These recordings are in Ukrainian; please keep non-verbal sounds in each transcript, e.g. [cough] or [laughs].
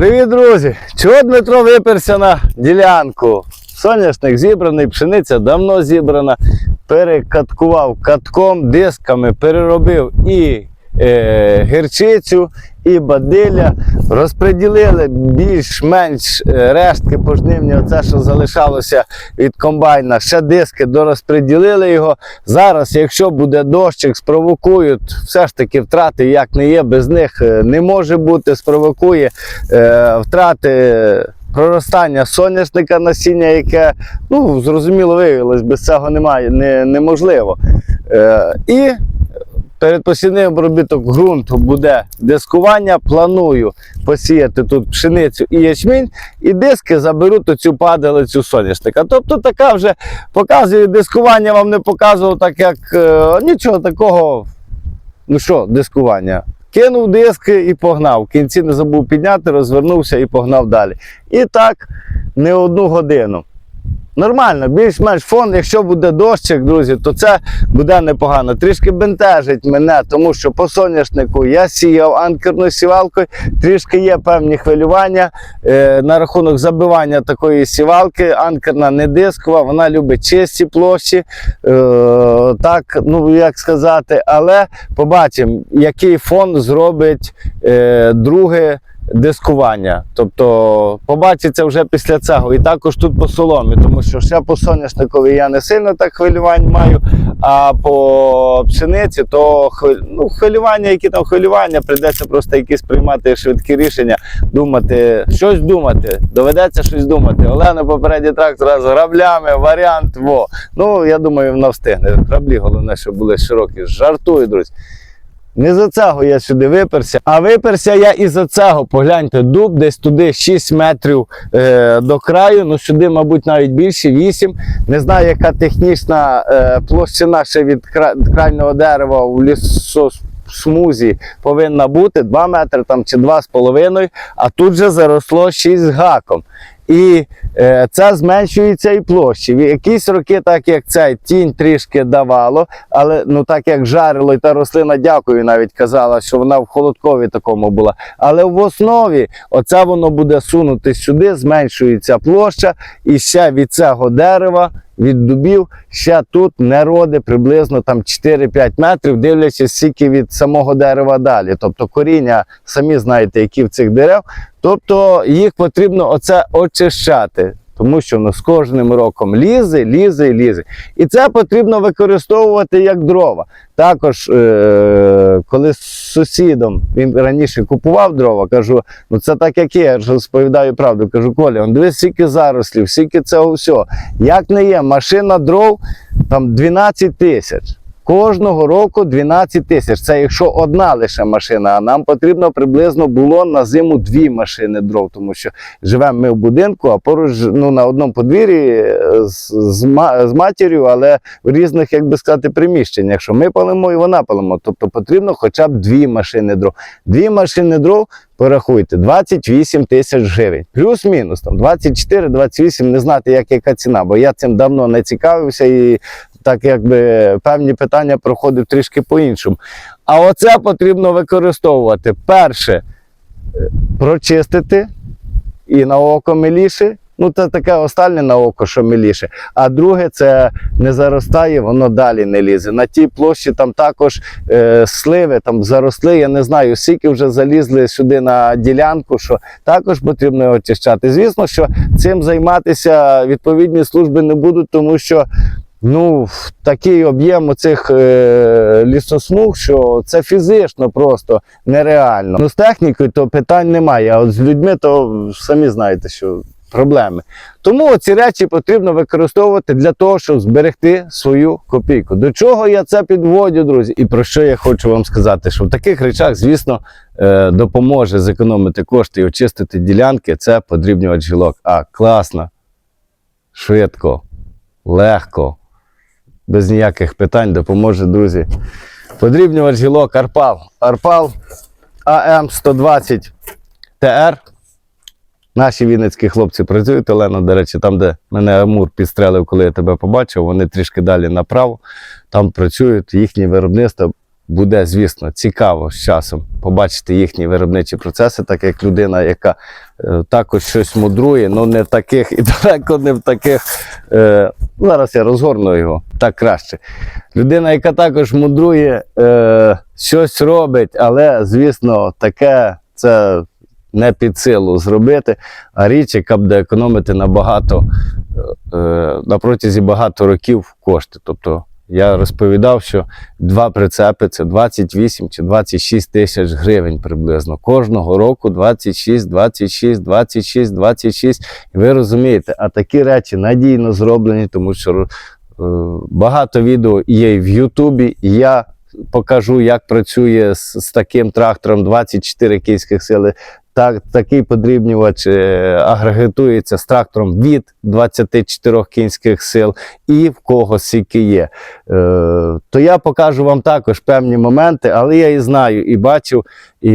Привіт, друзі! Чого Дмитро виперся на ділянку? Соняшник зібраний, пшениця давно зібрана. Перекаткував катком, дисками, переробив і е, гірчицю, і бадилля. Розподілили більш-менш е, рештки пожнивні, оце, що залишалося від комбайна. Ще диски дорозподілили його. Зараз, якщо буде дощик, спровокують, все ж таки втрати, як не є, без них е, не може бути, спровокує е, втрати. Проростання соняшника насіння, яке ну зрозуміло виявилось, без цього немає, не, неможливо. Е, і передпосівний обробіток ґрунту буде дискування. Планую посіяти тут пшеницю і ячмінь, і диски заберуть оцю падалицю соняшника. Тобто така вже показує дискування, вам не показував, так як е, нічого такого. Ну що, дискування. Кинув диски і погнав. В кінці не забув підняти, розвернувся і погнав далі. І так не одну годину. Нормально, більш-менш фон, якщо буде дощик, друзі, то це буде непогано. Трішки бентежить мене, тому що по соняшнику я сіяв анкерною сівалкою, трішки є певні хвилювання е, на рахунок забивання такої сівалки. Анкерна не дискова, вона любить чисті площі. Е, так, ну як сказати, але побачимо, який фон зробить е, друге дискування. Тобто побачиться вже після цього. І також тут по соломі, тому що ще по соняшникові я не сильно так хвилювань маю, а по пшениці то ну, хвилювання, які там хвилювання, прийдеться просто якісь приймати швидкі рішення, думати, щось думати. Доведеться щось думати. Олена попередній трактор з граблями, варіант. Во. Ну, я думаю, вона встигне. Граблі, головне, щоб були широкі. Жартую, друзі. Не за цього я сюди виперся, а виперся я і за цього. Погляньте, дуб десь туди 6 метрів е, до краю, ну сюди, мабуть, навіть більше, 8. Не знаю, яка технічна е, площина ще від кра- крайнього дерева в лісосмузі повинна бути 2 метри там, чи 2,5, а тут же заросло 6 гаком. І е, це зменшується і площі. В якісь роки, так як цей тінь трішки давало, але ну так як жарило, і та рослина, дякую, навіть казала, що вона в холодкові такому була. Але в основі оце воно буде сунути сюди, зменшується площа, і ще від цього дерева, від дубів, ще тут не роди приблизно там 4-5 метрів, дивлячись скільки від самого дерева далі. Тобто коріння, самі знаєте, які в цих дерев. Тобто їх потрібно оце очищати. Тому що воно з кожним роком лізе, лізе лізе. І це потрібно використовувати як дрова. Також, е- коли з сусідом він раніше купував дрова, кажу, ну це так як є, я ж розповідаю правду. Кажу, Коля, он дивись, скільки зарослів, скільки цього всього. Як не є, машина дров там 12 тисяч. Кожного року 12 тисяч. Це якщо одна лише машина, а нам потрібно приблизно було на зиму дві машини дров, тому що живемо ми в будинку, а поруч ну, на одному подвір'ї е, з, з, з матір'ю, але в різних, як би сказати, приміщеннях. Якщо ми палимо і вона палимо, тобто потрібно хоча б дві машини дров. Дві машини дров. Порахуйте, 28 тисяч гривень. Плюс-мінус там 24-28, не знати, як яка ціна, бо я цим давно не цікавився і так якби певні питання проходив трішки по-іншому. А оце потрібно використовувати. Перше, е, прочистити і на око миліше. Ну, це таке останнє на око, що миліше. А друге, це не заростає, воно далі не лізе. На тій площі там також е, сливи там заросли. Я не знаю, скільки вже залізли сюди на ділянку, що також потрібно очищати. Звісно, що цим займатися відповідні служби не будуть, тому що Ну, такий об'єм оцих е, лісосмуг, що це фізично просто нереально. Ну, з технікою то питань немає, а от з людьми, то самі знаєте, що проблеми. Тому ці речі потрібно використовувати для того, щоб зберегти свою копійку. До чого я це підводю, друзі? І про що я хочу вам сказати? Що в таких речах, звісно, е, допоможе зекономити кошти і очистити ділянки. Це подрібнювач гілок. А класно, швидко, легко без ніяких питань допоможе, друзі. Подрібнювач гілок Арпал. Арпал АМ120 ТР. Наші вінницькі хлопці працюють, Олена, до речі, там, де мене Амур підстрелив, коли я тебе побачив, вони трішки далі направо. Там працюють їхнє виробництво. Буде, звісно, цікаво з часом побачити їхні виробничі процеси, так як людина, яка е, також щось мудрує, але не в таких [laughs] і далеко не в таких. Е, ну, зараз я розгорну його так краще. Людина, яка також мудрує, е, щось робить, але, звісно, таке це не під силу зробити, а річ, яка буде економити набагато е, е, на протязі багато років кошти. Тобто я розповідав, що два прицепи це 28 чи 26 тисяч гривень приблизно. Кожного року 26, 26, 26, 26. І ви розумієте, а такі речі надійно зроблені, тому що е, багато відео є і в Ютубі. Я покажу, як працює з, з таким трактором 24 кінських сили. Так, такий подрібнювач е, агрегатується з трактором від 24 кінських сил і в кого скільки є. Е, то я покажу вам також певні моменти, але я і знаю, і бачив і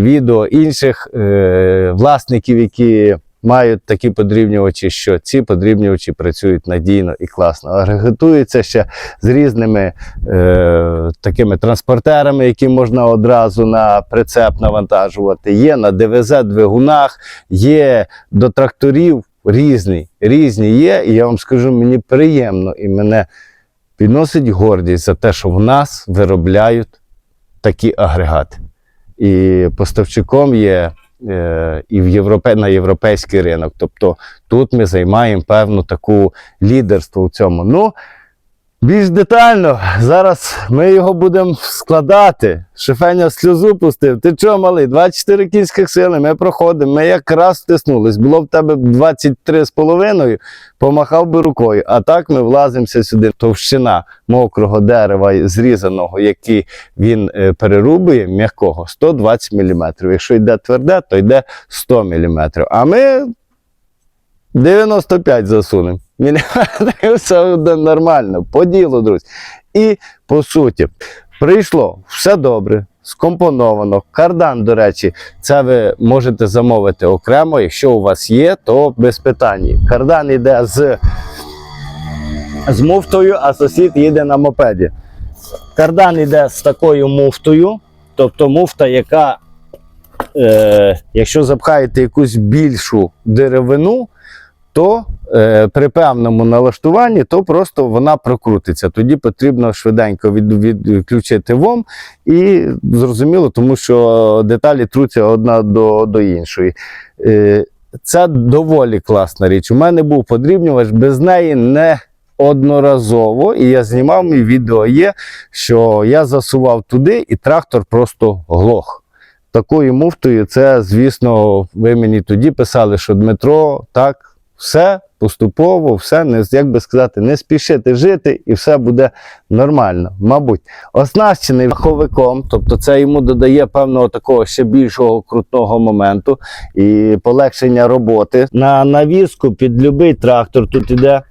відео інших е, власників, які мають такі подрібнювачі, що ці подрібнювачі працюють надійно і класно. Агрегатуються ще з різними е, такими транспортерами, які можна одразу на прицеп навантажувати. Є на ДВЗ-двигунах, є до тракторів різні, різні є. І я вам скажу, мені приємно і мене підносить гордість за те, що в нас виробляють такі агрегати. І поставщиком є і в Європе, на європейський ринок. Тобто тут ми займаємо певну таку лідерство в цьому. Ну, більш детально, зараз ми його будемо складати. Шефеня сльозу пустив. Ти чого, малий? 24 кінських сили, ми проходимо, ми якраз втиснулись. Було в тебе 23 з половиною, помахав би рукою. А так ми влазимося сюди. Товщина мокрого дерева зрізаного, який він е, перерубує, м'якого 120 мм. Якщо йде тверде, то йде 100 мм. А ми 95 засунемо. [laughs] Все нормально, по ділу, друзі. І по суті, прийшло все добре, скомпоновано. Кардан, до речі, це ви можете замовити окремо. Якщо у вас є, то без питань. Кардан йде з, з муфтою, а сусід їде на мопеді. Кардан йде з такою муфтою, тобто муфта, яка, е, якщо запхаєте якусь більшу деревину, то е, при певному налаштуванні, то просто вона прокрутиться. Тоді потрібно швиденько від, відключити ВОМ і зрозуміло, тому що деталі труться одна до, до іншої. Е, це доволі класна річ. У мене був подрібнювач, без неї не одноразово, і я знімав мій відео є, що я засував туди, і трактор просто глох. Такою муфтою, це, звісно, ви мені тоді писали, що Дмитро, так, все поступово, все, не, як би сказати, не спішити жити, і все буде нормально. Мабуть, оснащений маховиком, тобто це йому додає певного такого ще більшого крутного моменту і полегшення роботи. На навіску під будь-який трактор тут іде.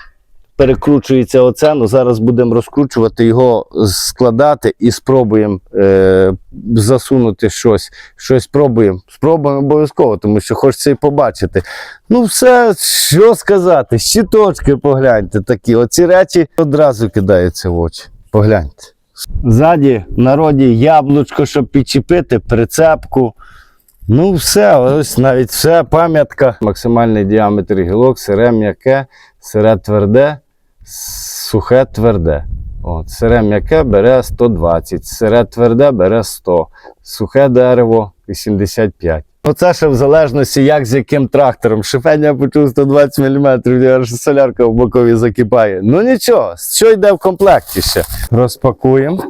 Перекручується оце, ну зараз будемо розкручувати його, складати і спробуємо е, засунути щось. Щось спробуємо. Спробуємо обов'язково, тому що хочеться і побачити. Ну, все, що сказати, щиточки погляньте такі. Оці речі одразу кидаються в очі. Погляньте. Ззаді в народі яблучко, щоб підчепити, прицепку. Ну, все, ось навіть все, пам'ятка. Максимальний діаметр гілок, сире м'яке, сире тверде, сухе тверде. От, сире м'яке бере 120, сире тверде бере 100, сухе дерево 85. Оце ще в залежності, як з яким трактором. Шифеня почув 120 мм, аж солярка в бокові закипає. Ну нічого, що йде в комплекті ще? Розпакуємо.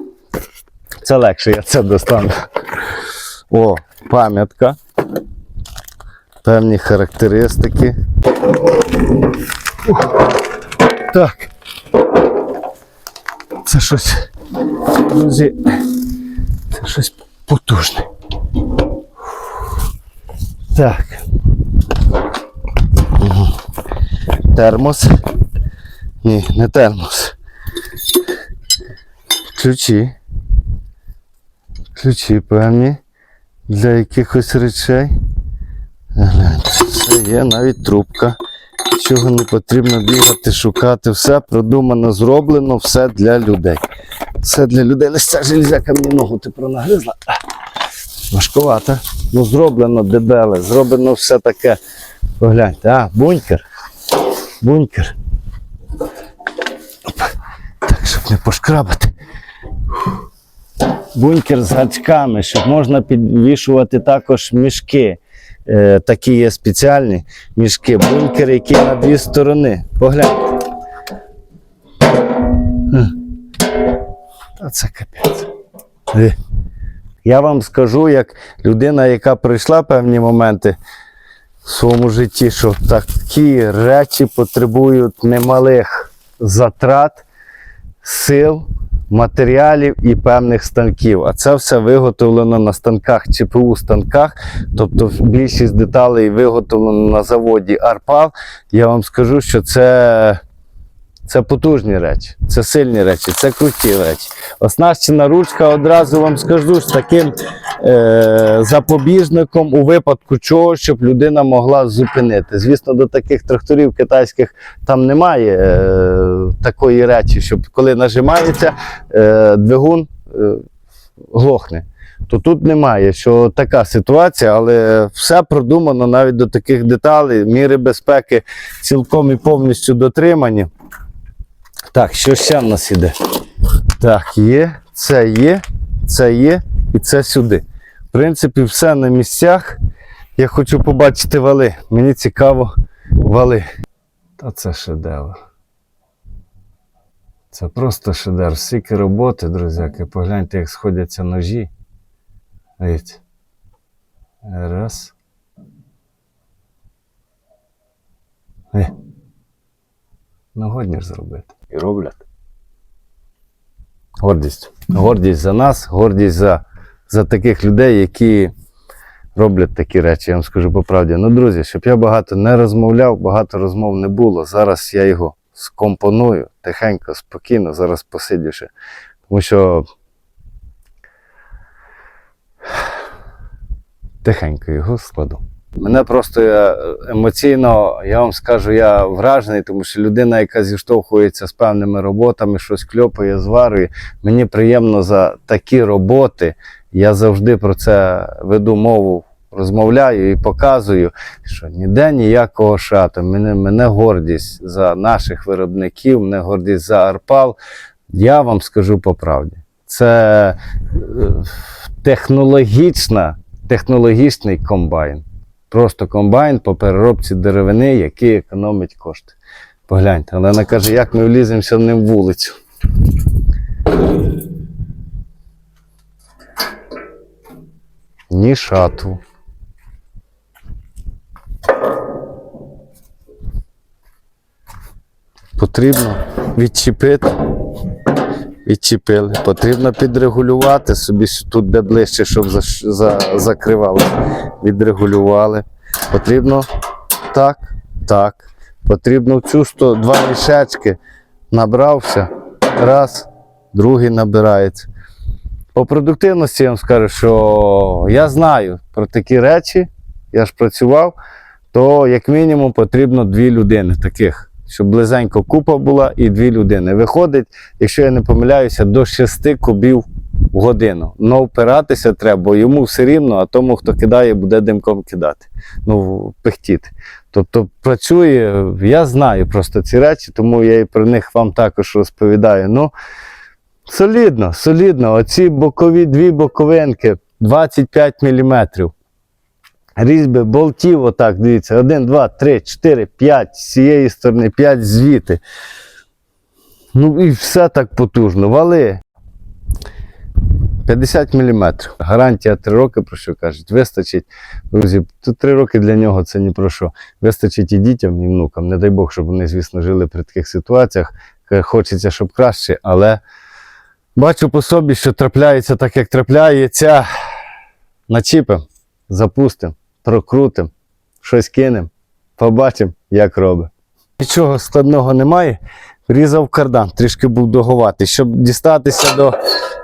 Це легше, я це достану. О, пам'ятка. Певні характеристики. Ух. Так. Це щось. Друзі. Це щось потужне. Так. Термос. Ні, не термос. Ключі. Ключі певні для якихось речей. Це є навіть трубка. Нічого не потрібно бігати, шукати. Все продумано, зроблено, все для людей. Все для людей. Лише ця железяка мені ногу ти пронагризла. Важкувато. Ну, зроблено дебеле, зроблено все таке. Погляньте, а, бункер. Бункер. Так, щоб не пошкрабати. Бункер з гачками, щоб можна підвішувати також мішки. Е, такі є спеціальні мішки. Бункер, який на дві сторони. Погляньте. Та це капець. Е. Я вам скажу, як людина, яка пройшла певні моменти в своєму житті, що такі речі потребують немалих затрат, сил, матеріалів і певних станків. А це все виготовлено на станках, ЧПУ станках. Тобто більшість деталей виготовлено на заводі Арпав. Я вам скажу, що це. Це потужні речі, це сильні речі, це круті речі. Оснащена ручка, одразу вам скажу, з таким е, запобіжником у випадку чого, щоб людина могла зупинити. Звісно, до таких тракторів китайських там немає е, такої речі, щоб коли нажимається, е, двигун е, глохне. То тут немає, що така ситуація, але все продумано навіть до таких деталей. Міри безпеки цілком і повністю дотримані. Так, що ще в нас іде? Так, є, це є, це є і це сюди. В принципі, все на місцях. Я хочу побачити вали. Мені цікаво вали. Та це шедевр. Це просто шедевр. Скільки роботи, друзяки. Погляньте, як сходяться ножі. Дивіться. Раз. Е. Ну, годні ж зробити. І роблять. Гордість. Гордість за нас, гордість за, за таких людей, які роблять такі речі, я вам скажу по правді. Ну, друзі, щоб я багато не розмовляв, багато розмов не було. Зараз я його скомпоную тихенько, спокійно, зараз посидівши. Тому що тихенько його складу. Мене просто я, емоційно, я вам скажу, я вражений, тому що людина, яка зіштовхується з певними роботами, щось кльопає, зварює. Мені приємно за такі роботи. Я завжди про це веду мову, розмовляю і показую, що ніде ніякого шату. Мене, мене гордість за наших виробників, мене гордість за Арпал. Я вам скажу по правді. Це е, технологічна, технологічний комбайн. Просто комбайн по переробці деревини, який економить кошти. Погляньте, але вона каже, як ми вліземося в ним вулицю. Ні шату. Потрібно відчепити. Відчепили. Потрібно підрегулювати собі тут де ближче, щоб за, за, закривало. Відрегулювали. Потрібно так, так. Потрібно в цю 100, два мішечки набрався. Раз, другий набирається. По продуктивності я вам скажу, що я знаю про такі речі, я ж працював, то як мінімум потрібно дві людини таких, щоб близенько купа була і дві людини. Виходить, якщо я не помиляюся, до 6 кубів в годину. Но впиратися треба, бо йому все рівно, а тому, хто кидає, буде димком кидати. Ну, пихтіти. Тобто працює, я знаю просто ці речі, тому я і про них вам також розповідаю. Ну, солідно, солідно. Оці бокові дві боковинки 25 мм. Різьби болтів, отак, дивіться, 1, 2, 3, 4, 5 з цієї сторони, 5 звідти. Ну і все так потужно. Вали. 50 мм. Гарантія 3 роки, про що кажуть, вистачить. Друзі, тут 3 роки для нього це ні про що. Вистачить і дітям, і внукам. Не дай Бог, щоб вони, звісно, жили при таких ситуаціях. Е, Хочеться, щоб краще, але бачу по собі, що трапляється так, як трапляється. Начіпимо, запустимо, прокрутимо, щось кинемо, побачимо, як робить. Нічого складного немає. Різав кардан, трішки був договатий. Щоб дістатися до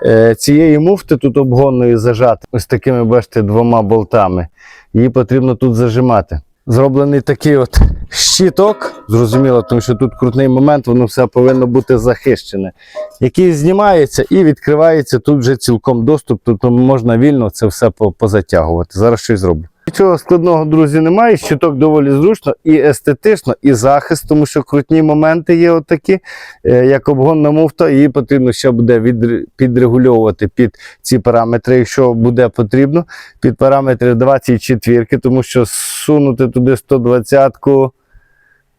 е, цієї муфти, тут обгонної зажати, ось такими, бачите, двома болтами. Її потрібно тут зажимати. Зроблений такий от щиток, зрозуміло, тому що тут крутний момент, воно все повинно бути захищене, який знімається і відкривається тут вже цілком доступ, тобто можна вільно це все позатягувати. Зараз щось зроблю. Нічого складного, друзі, немає. Щиток доволі зручно і естетично, і захист, тому що крутні моменти є отакі, е, як обгонна муфта, її потрібно ще буде відр- підрегульовувати під ці параметри, якщо буде потрібно, під параметри 24, тому що сунути туди 120-ку,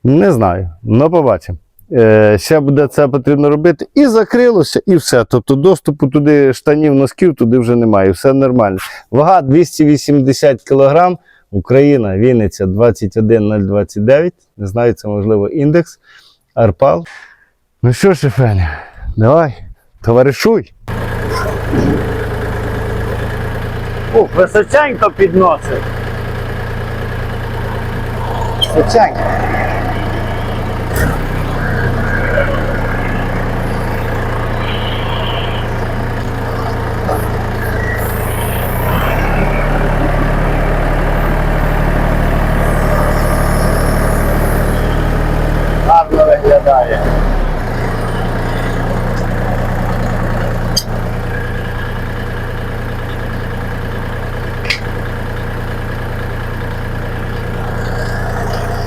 не знаю, ну побачимо. Е, ще буде це потрібно робити. І закрилося, і все. Тобто доступу туди штанів, носків туди вже немає. Все нормально. Вага 280 кг. Україна, Вінниця 21029. Не знаю, це можливо індекс. Арпал. Ну що, Шефеня, давай, товаришуй. Ух, височенько підносить. Височенько.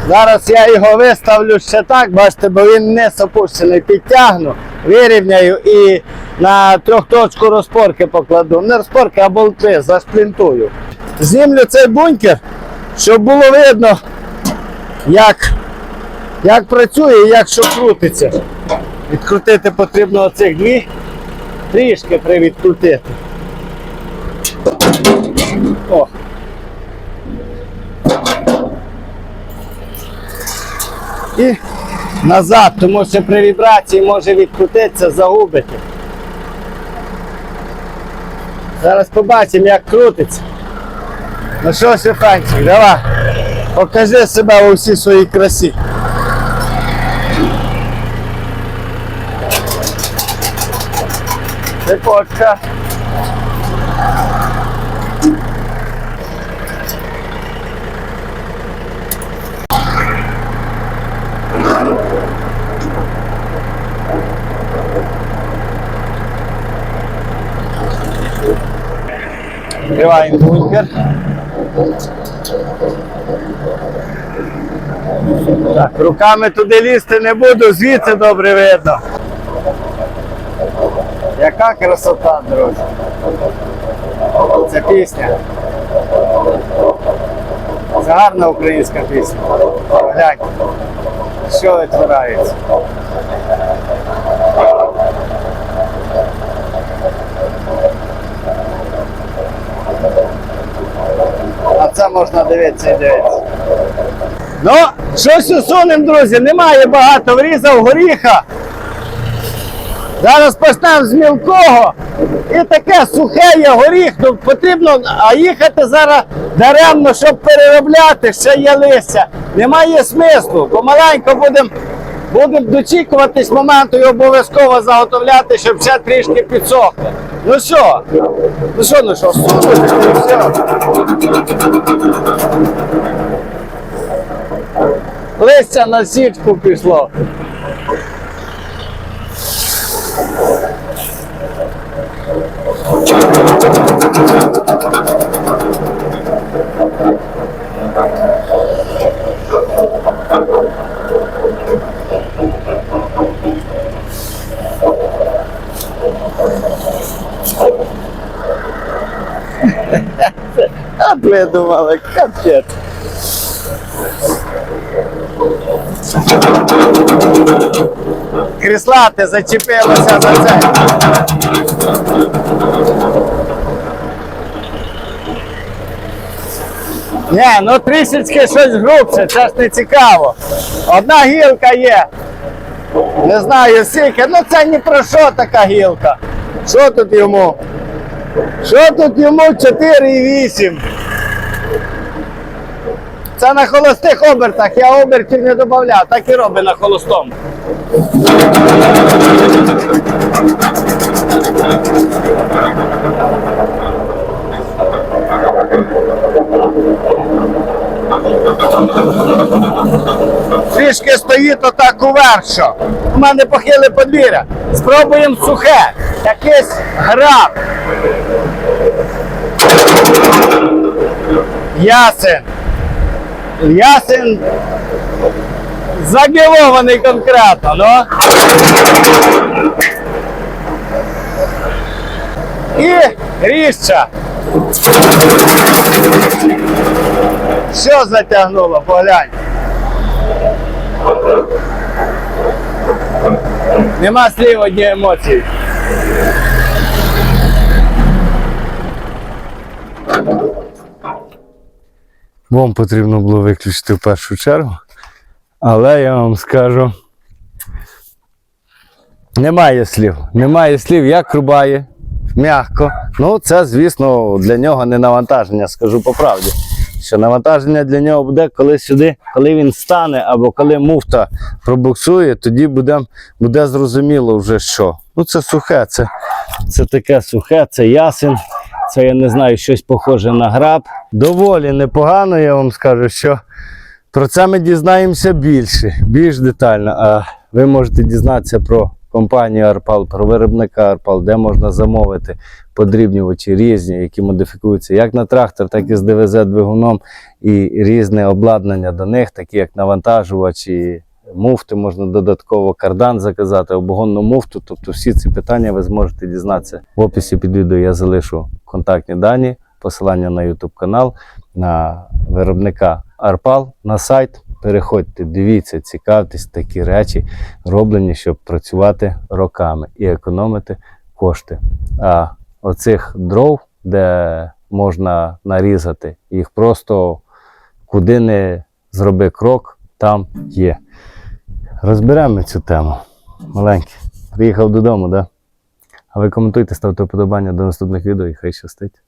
Зараз я його виставлю ще так, бачите, бо він не опущений. Підтягну, вирівняю і на трьохточку розпорки покладу. Не розпорки, а болти зашплінтую. Знімлю цей бункер, щоб було видно, як, як працює і як що крутиться. Відкрутити потрібно оцих дві. Трішки привідкрутити. О. І назад, тому що при вібрації може відкрутитися, загубити. Зараз побачимо, як крутиться. Ну що, Стефанчик, давай. Покажи себе у всій своїй красі. Цепочка. Відкриваємо бункер. Так, руками туди лізти не буду, звідси добре видно. Яка красота, друзі. Це пісня. Це гарна українська пісня. Глянь, що відтворається. Це можна дивитися і дивитися. Ну, щось усунемо, друзі, немає багато врізав горіха. Зараз почнемо з мілкого. І таке сухе є горіх, ну потрібно, їхати зараз даремно, щоб переробляти, ще є листя. Немає смислу. Помаленько будемо будем дочікуватись моменту і обов'язково заготовляти, щоб ще трішки підсохне. Ну що? Ну що, ну що, сунули і все. Листя на сітку пішло. Ви думали, капець. Кріслати зачепилося за це. Ні, ну трішечки щось грубше, це ж не цікаво. Одна гілка є. Не знаю скільки, ну це ні про що така гілка. Що тут йому? Що тут йому 4,8? Це на холостих обертах, я обертів не додавав, так і робить на холостому. Трішки стоїть отак уверх. У мене похиле подвір'я. Спробуємо сухе. Якийсь граб. Ясен. Ясен загівований конкретно, ну. І ріжча. Що затягнуло, поглянь. Нема слів одні емоції. Вам потрібно було виключити в першу чергу. Але я вам скажу. Немає слів. Немає слів, як рубає, м'яко. Ну, це, звісно, для нього не навантаження, скажу по правді. Що навантаження для нього буде, коли сюди, коли він стане, або коли муфта пробуксує, тоді буде, буде зрозуміло вже що. Ну, це сухе, це, це таке сухе, це ясен. Це я не знаю, щось похоже на граб. Доволі непогано, я вам скажу, що про це ми дізнаємося більше, більш детально. А ви можете дізнатися про компанію Арпал, про виробника Арпал, де можна замовити подрібнювачі різні, які модифікуються як на трактор, так і з ДВЗ-двигуном, і різне обладнання до них, такі як навантажувачі, муфти, можна додатково кардан заказати, обогонну муфту. Тобто всі ці питання ви зможете дізнатися. В описі під відео я залишу контактні дані, посилання на YouTube канал, на виробника Арпал, на сайт. Переходьте, дивіться, цікавтесь, такі речі роблені, щоб працювати роками і економити кошти. А оцих дров, де можна нарізати, їх просто куди не зроби крок, там є. Розберемо цю тему. Маленький. Приїхав додому, да? А ви коментуйте, ставте вподобання до наступних відео і хай щастить.